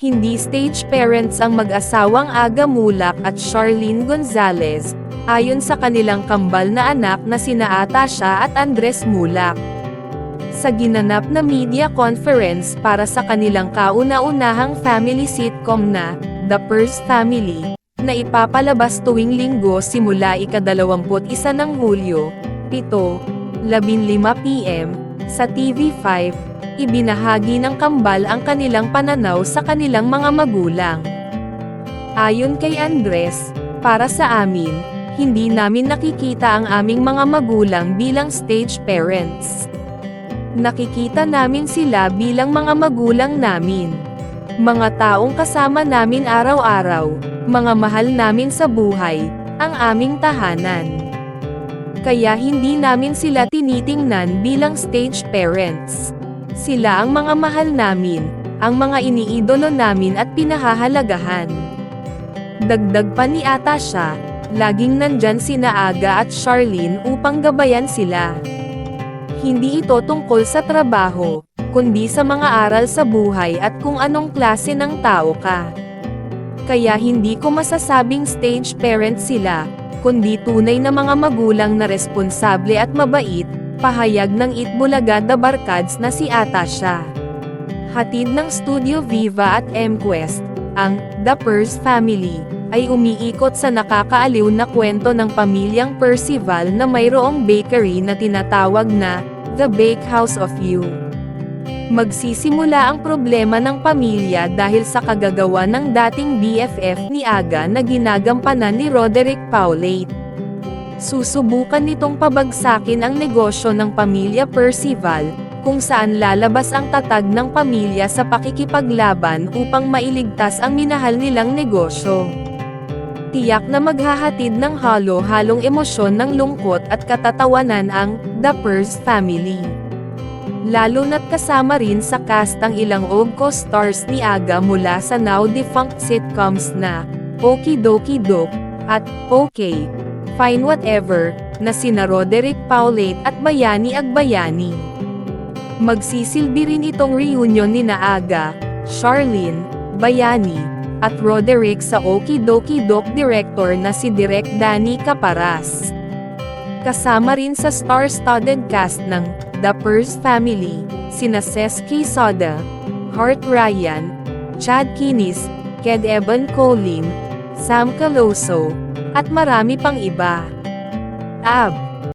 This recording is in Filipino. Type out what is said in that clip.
Hindi stage parents ang mag-asawang Aga Mulak at Charlene Gonzalez, ayon sa kanilang kambal na anak na sina Atasha at Andres Mulak. Sa ginanap na media conference para sa kanilang kauna-unahang family sitcom na, The Purse Family, na ipapalabas tuwing linggo simula ika-21 ng Hulyo, 7.15 p.m., sa TV5, ibinahagi ng kambal ang kanilang pananaw sa kanilang mga magulang. Ayon kay Andres, para sa amin, hindi namin nakikita ang aming mga magulang bilang stage parents. Nakikita namin sila bilang mga magulang namin. Mga taong kasama namin araw-araw, mga mahal namin sa buhay, ang aming tahanan. Kaya hindi namin sila tinitingnan bilang stage parents. Sila ang mga mahal namin, ang mga iniidolo namin at pinahahalagahan. Dagdag pa ni ata siya, laging nandyan sina Aga at Charlene upang gabayan sila. Hindi ito tungkol sa trabaho, kundi sa mga aral sa buhay at kung anong klase ng tao ka. Kaya hindi ko masasabing stage parent sila, kundi tunay na mga magulang na responsable at mabait, pahayag ng Itbulaga da Barkads na si Atasha. Hatid ng Studio Viva at MQuest, ang The Purse Family, ay umiikot sa nakakaaliw na kwento ng pamilyang Percival na mayroong bakery na tinatawag na The Bakehouse of You. Magsisimula ang problema ng pamilya dahil sa kagagawa ng dating BFF ni Aga na ginagampanan ni Roderick Paulate. Susubukan nitong pabagsakin ang negosyo ng pamilya Percival, kung saan lalabas ang tatag ng pamilya sa pakikipaglaban upang mailigtas ang minahal nilang negosyo. Tiyak na maghahatid ng halo-halong emosyon ng lungkot at katatawanan ang The Purse Family. Lalo na't kasama rin sa cast ang ilang old co-stars ni Aga mula sa now-defunct sitcoms na Okie Dokie Doke at Okay, Fine Whatever, na sina Roderick Paulate at Bayani Agbayani. Magsisilbi rin itong reunion ni Aga, Charlene, Bayani, at Roderick sa Okie Dokie Doke director na si Direk Danny Caparas. Kasama rin sa star-studded cast ng The Purse Family, sina Seski Soda, Hart Ryan, Chad Kinis, Ked Evan Colin, Sam Caloso, at marami pang iba. Ab